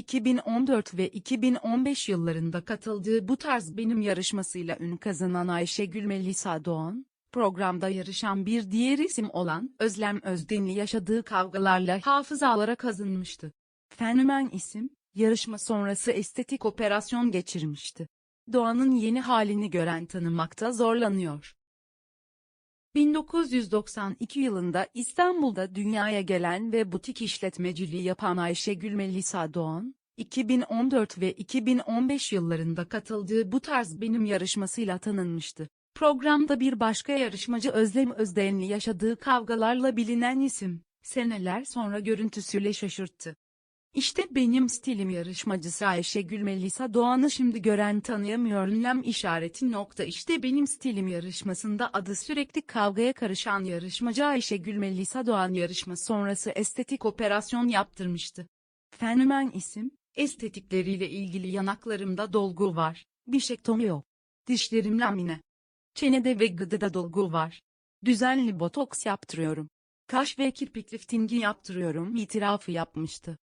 2014 ve 2015 yıllarında katıldığı bu tarz benim yarışmasıyla ün kazanan Ayşegül Melisa Doğan, programda yarışan bir diğer isim olan Özlem Özden'le yaşadığı kavgalarla hafızalara kazınmıştı. Fenomen isim, yarışma sonrası estetik operasyon geçirmişti. Doğan'ın yeni halini gören tanımakta zorlanıyor. 1992 yılında İstanbul'da dünyaya gelen ve butik işletmeciliği yapan Ayşegül Melisa Doğan, 2014 ve 2015 yıllarında katıldığı bu tarz benim yarışmasıyla tanınmıştı. Programda bir başka yarışmacı Özlem Özden'le yaşadığı kavgalarla bilinen isim, seneler sonra görüntüsüyle şaşırttı. İşte benim stilim yarışmacısı Ayşegül Melisa Doğan'ı şimdi gören tanıyamıyor ünlem işareti nokta işte benim stilim yarışmasında adı sürekli kavgaya karışan yarışmacı Ayşegül Melisa Doğan yarışma sonrası estetik operasyon yaptırmıştı. Fenomen isim, estetikleriyle ilgili yanaklarımda dolgu var, bişektomi yok. Dişlerim lamine. Çenede ve gıdıda dolgu var. Düzenli botoks yaptırıyorum. Kaş ve kirpik liftingi yaptırıyorum itirafı yapmıştı.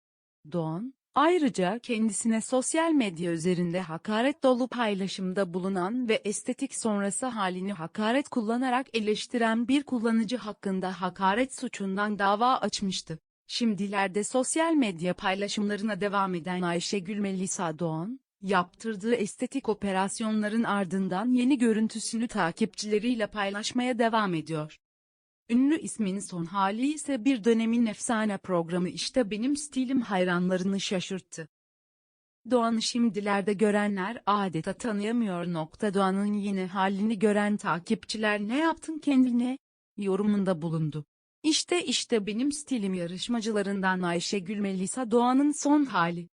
Doğan, ayrıca kendisine sosyal medya üzerinde hakaret dolu paylaşımda bulunan ve estetik sonrası halini hakaret kullanarak eleştiren bir kullanıcı hakkında hakaret suçundan dava açmıştı. Şimdilerde sosyal medya paylaşımlarına devam eden Ayşegül Melisa Doğan, yaptırdığı estetik operasyonların ardından yeni görüntüsünü takipçileriyle paylaşmaya devam ediyor. Ünlü ismin son hali ise bir dönemin efsane programı işte benim stilim hayranlarını şaşırttı. Doğan'ı şimdilerde görenler adeta tanıyamıyor. Nokta Doğan'ın yeni halini gören takipçiler ne yaptın kendine? yorumunda bulundu. İşte işte benim stilim yarışmacılarından Ayşegül Melisa Doğan'ın son hali.